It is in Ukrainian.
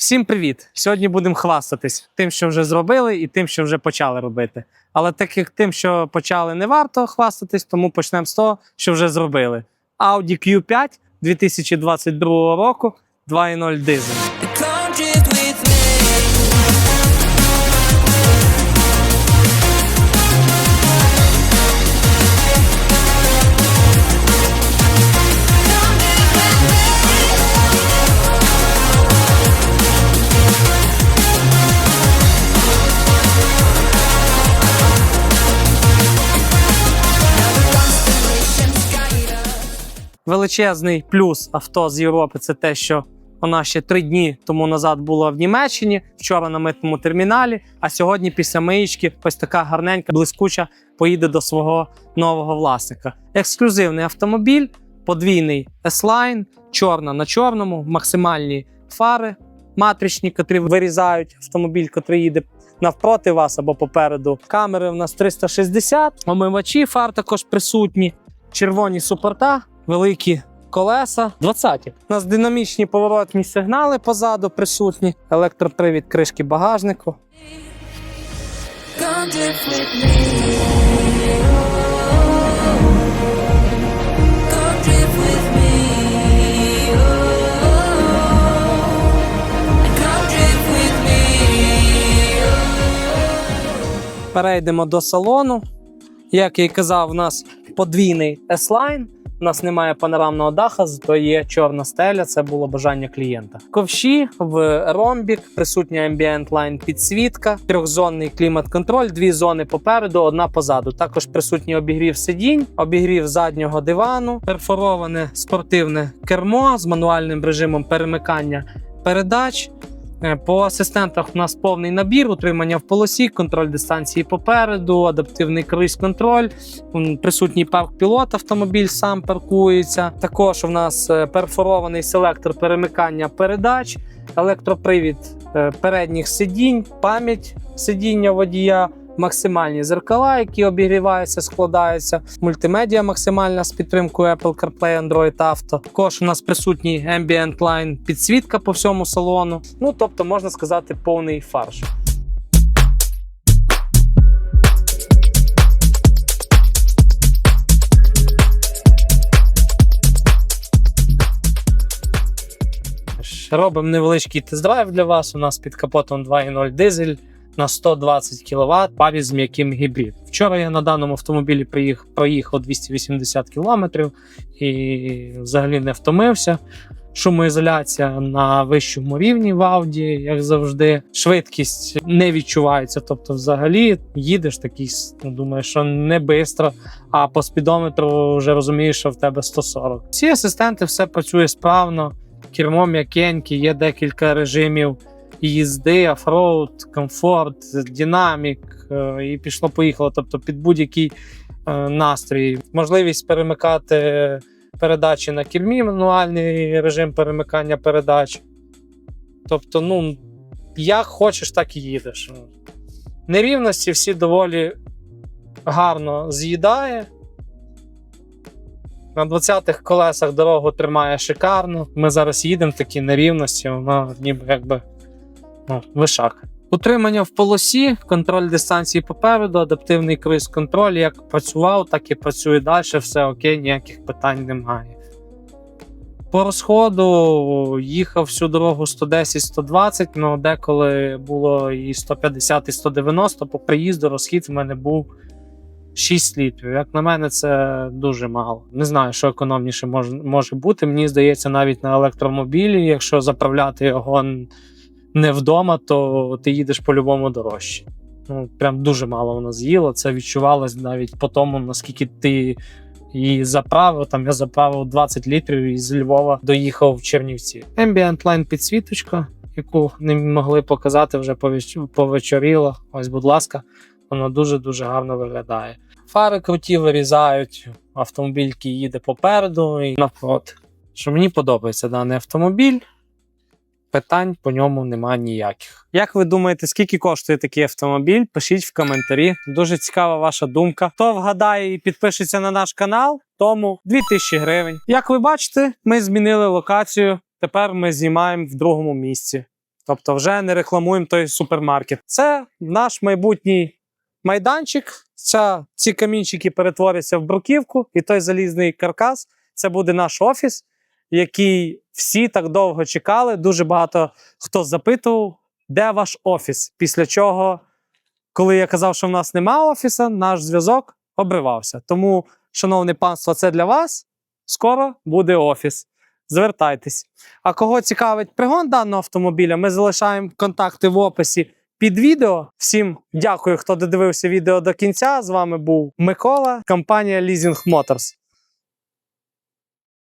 Всім привіт! Сьогодні будемо хвастатись тим, що вже зробили, і тим, що вже почали робити. Але так як тим, що почали, не варто хвастатись, тому почнемо з того, що вже зробили. Audi Q5 2022 року 2.0 дизель. Величезний плюс авто з Європи це те, що вона ще три дні тому назад була в Німеччині, вчора на митному терміналі. А сьогодні, після миєчки, ось така гарненька, блискуча поїде до свого нового власника. Ексклюзивний автомобіль, подвійний S-Line, чорна на чорному, максимальні фари матричні, котрі вирізають автомобіль, котрий їде навпроти вас або попереду. Камери в нас 360, омивачі фар також присутні, червоні супорта, великі колеса. 20. У нас динамічні поворотні сигнали позаду присутні, електропривід кришки багажнику. Перейдемо до салону. Як я і казав, у нас подвійний S-Line. У нас немає панорамного даха, зато є чорна стеля. Це було бажання клієнта. Ковші в ромбік, присутня Ambient Line підсвітка, трьохзонний клімат-контроль, дві зони попереду, одна позаду. Також присутній обігрів сидінь, обігрів заднього дивану, перфороване спортивне кермо з мануальним режимом перемикання передач. Е, По асистентах у нас повний набір, утримання в полосі, контроль дистанції попереду, адаптивний круїз-контроль, присутній парк пілот, автомобіль сам паркується. Також у нас е, перфорований селектор перемикання передач, електропривід е, передніх сидінь, пам'ять сидіння водія. Максимальні зеркала, які обігріваються, складаються, мультимедіа максимальна з підтримкою Apple CarPlay, Android Auto. Також у нас присутній Ambient Line підсвітка по всьому салону. Ну тобто, можна сказати, повний фарш. Робимо невеличкий тест-драйв для вас. У нас під капотом 2.0 дизель на 120 кВт, парі з м'яким гібрид. Вчора я на даному автомобілі приїх, проїхав 280 км і взагалі не втомився. Шумоізоляція на вищому рівні в Ауді, як завжди. Швидкість не відчувається. Тобто, взагалі їдеш такий, ну, думаєш, що не швидко, а по спідометру вже розумієш, що в тебе 140. Всі асистенти все працює справно, кермо м'якеньке, є декілька режимів їзди, офроуд, комфорт, динамік, е, і пішло-поїхало. Тобто під будь-який е, настрій. Можливість перемикати передачі на кермі, мануальний режим перемикання передач. Тобто, ну, як хочеш, так і їдеш. Нерівності всі доволі гарно з'їдає. На 20-х колесах дорогу тримає шикарно. Ми зараз їдемо такі нерівності, воно ніби якби ну, вишак. Утримання в полосі, контроль дистанції попереду, адаптивний круїз-контроль. Як працював, так і працює далі. Все окей, ніяких питань немає. По розходу їхав всю дорогу 110-120, але деколи було і 150, і 190. По приїзду розхід в мене був 6 літрів. Як на мене, це дуже мало. Не знаю, що економніше може бути. Мені здається, навіть на електромобілі, якщо заправляти його не вдома, то ти їдеш по-любому дорожче. Ну, прям дуже мало воно з'їло. Це відчувалось навіть по тому, наскільки ти її заправив. Там я заправив 20 літрів і з Львова доїхав в Чернівці. Ambient Line підсвіточка, яку не могли показати вже повеч- повечоріло. Ось, будь ласка, воно дуже-дуже гарно виглядає. Фари круті вирізають, автомобіль їде попереду і навпроти. Що мені подобається даний автомобіль питань по ньому немає ніяких. Як ви думаєте, скільки коштує такий автомобіль? Пишіть в коментарі. Дуже цікава ваша думка. Хто вгадає і підпишеться на наш канал, тому 2000 гривень. Як ви бачите, ми змінили локацію. Тепер ми знімаємо в другому місці. Тобто, вже не рекламуємо той супермаркет. Це наш майбутній майданчик. Ця, ці камінчики перетворяться в бруківку, і той залізний каркас це буде наш офіс, який всі так довго чекали. Дуже багато хто запитував, де ваш офіс. Після чого, коли я казав, що в нас нема офіса, наш зв'язок обривався. Тому, шановне панство, це для вас. Скоро буде офіс. Звертайтесь. А кого цікавить пригон даного автомобіля, ми залишаємо контакти в описі під відео. Всім дякую, хто додивився відео до кінця. З вами був Микола, компанія Leasing Motors.